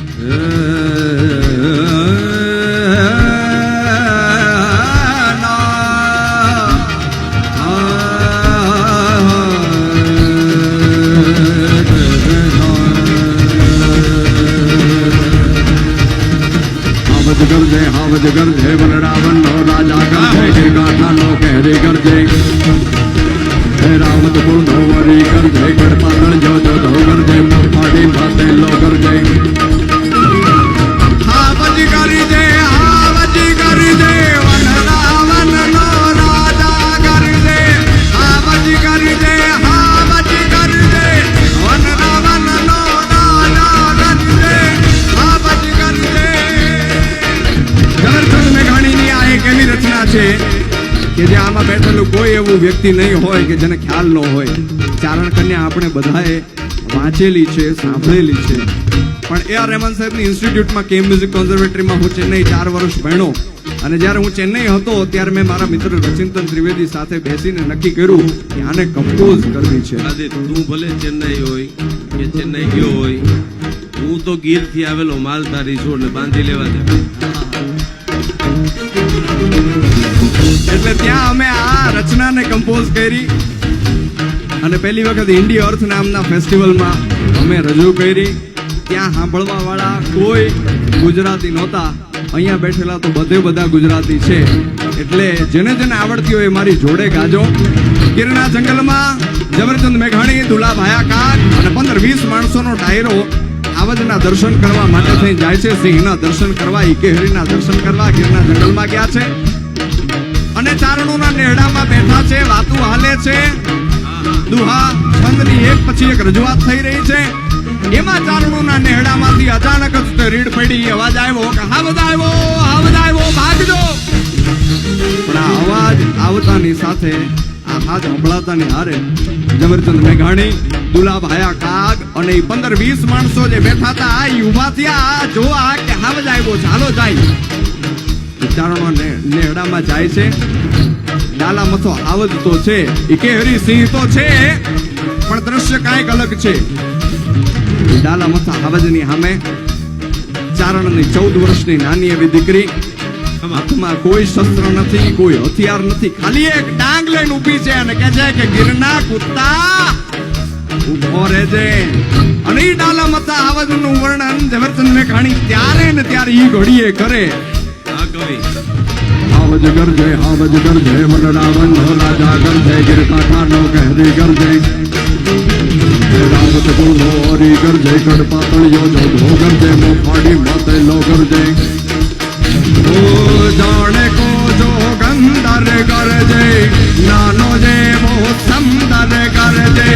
હાવજ ગરજે હાવજ ગરજે બલરાવણ નો રાજા ગરજે હે ગાથા નો કહેરે ગરજે હે રાવત કુળ નો વરી છે કે જે આમાં બેઠેલું કોઈ એવું વ્યક્તિ નહીં હોય કે જેને ખ્યાલ ન હોય. ચારણ કન્યા આપણે બધાએ વાંચેલી છે, સાંભળેલી છે. પણ એ આર રહેમાન સાહેબની ઇન્સ્ટિટ્યૂટમાં કેમ મ્યુઝિક કોન્ઝર્વેટરીમાં હું ચેન્નઈ ચાર વર્ષ ભણ્યો. અને જ્યારે હું ચેન્નઈ હતો, ત્યારે મેં મારા મિત્ર રચિંતન ત્રિવેદી સાથે બેસીને નક્કી કર્યું કે આને કમ્પોઝ કરવી છે. તું ભલે ચેન્નઈ હોય કે ચેન્નઈ ગયો હોય, હું તો ગીરથી આવેલો માલધારી છું એટલે બાંધી લેવા દે. એટલે ત્યાં અમે આ રચનાને કમ્પોઝ કરી અને પહેલી વખત ઇન્ડી અર્થ નામના ફેસ્ટિવલમાં અમે રજૂ કરી. ત્યાં સાંભળવા વાળા કોઈ ગુજરાતી નહોતા. અહીંયા બેઠેલા તો બધે બધા ગુજરાતી છે. એટલે જેને જેને આવડતી હોય એ મારી જોડે ગાજો. ગીરના જંગલમાં જબરચંદ મેઘાણી દુલા ભાયા અને પંદર વીસ માણસોનો ડાયરો આવજના દર્શન કરવા માટે થઈ જાય છે. સિંહના દર્શન કરવા, ઈકેહરીના દર્શન કરવા ગીરના જંગલમાં ગયા છે. અને ચારણોના નેહડામાં બેઠા છે, વાતું હાલે છે. દુહા છંદની એક પછી એક રજૂઆત થઈ રહી છે. એમાં ચારણોના નેહડામાંથી અચાનક જ રીડ પડી, અવાજ આવ્યો કે હાવજ આવ્યો હાવજ આવ્યો, ભાગજો. પણ આ અવાજ આવતાની સાથે આ હાથ હંભળાતાની હારે જમરચંદ મેઘાણી દુલા ભાયા કાગ અને પંદર વીસ માણસો જે બેઠા હતા, આ ઊભા થયા, આ કે કે હાવજ આવ્યો ચાલો જાય. ચારણો નેડામાં જાય છે. ડાલા મથો આવજ તો છે ઈ કેહરી સિંહ તો છે, પણ દ્રશ્ય કાંઈક અલગ છે. ડાલા મથા આવજની સામે ચારણની ચૌદ વર્ષની નાની એવી દીકરી, હાથમાં કોઈ શસ્ત્ર નથી, કોઈ હથિયાર નથી, ખાલી એક ડાંગ લઈને ઊભી છે અને કહે છે કે ગિરના કુત્તા ઊભો રહેજે. અને ઈ ડાલા મથા આવજનું વર્ણન ઝવેરચંદ મેઘાણી ત્યારે ને ત્યારે ઈ ઘડીએ કરે. કવિ. આવજ ગરજે આવજ ગરજે મન રાવણ નો રાજા ગરજે ગિર કાંઠા નો કહેરી ગરજે. રાવત બોલો ઓરી ગરજે કડ પાતળિયો જો ધો ગરજે મો ફાડી માતે લો ગરજે. ઓ જાણે કો જો ગંદર ગરજે, નાનો જે મોહ સંદર ગરજે.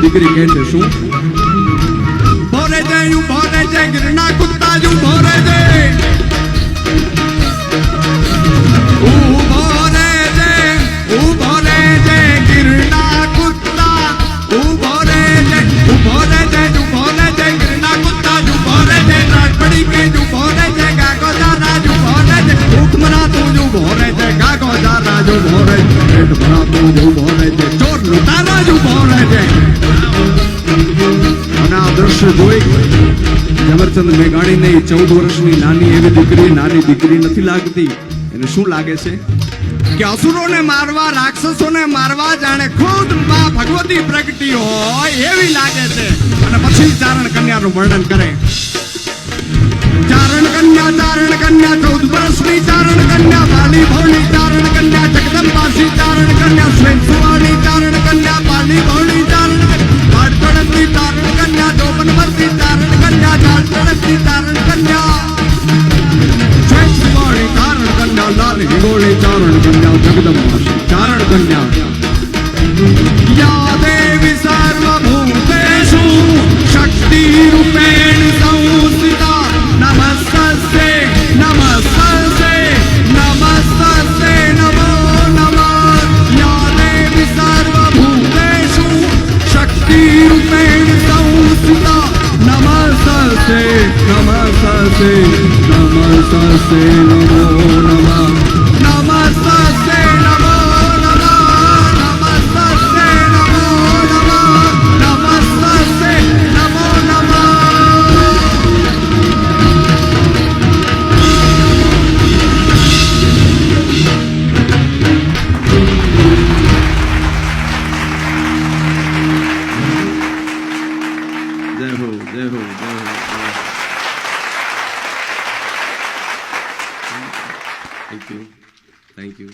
દીકરી કહે છે શું ભોરે જય ભોરે ભોરે ઊભો રે જય ગિરના કુત્તા ઊભો રે રે જય ઊભો જય ગાગો દારા ઊભો રે જય ઉઠમના તું ઊભો રે જય ગાગો દારા ઊભો રે જય પેટ ભરા તું ઊભો રે જય જોઈ ઝવેરચંદ મેઘાણીને ચૌદ વર્ષની નાની એવી દીકરી, નાની દીકરી નથી લાગતી. એને શું લાગે છે? કે અસુરોને મારવા, રાક્ષસોને મારવા જાણે ખુદ મા ભગવતી પ્રગટી હોય એવી લાગે છે. અને પછી ચારણ કન્યાનું વર્ણન કરે. ચારણ કન્યા ચૌદ વર્ષની ચારણ કન્યા બાલી ભોળી ચારણ કન્યા, જગદંબાસી ચારણ કન્યા સ્વયં સુવાણી ચારણ કન્યા બાલી ભોળી યા દેવી સર્વભૂતેષુ શક્તિ રૂપેણ સંસ્થિતા નમસ્તે નમસ્તે નમસ્તે નમો નમઃ યા દેવી સર્વભૂતેષુ શક્તિ રૂપેણ સંસ્થિતા નમસ્તે નમસ્તે નમસ્તે નમો હો જય હો જય હો થેન્ક યુ થેન્ક યુ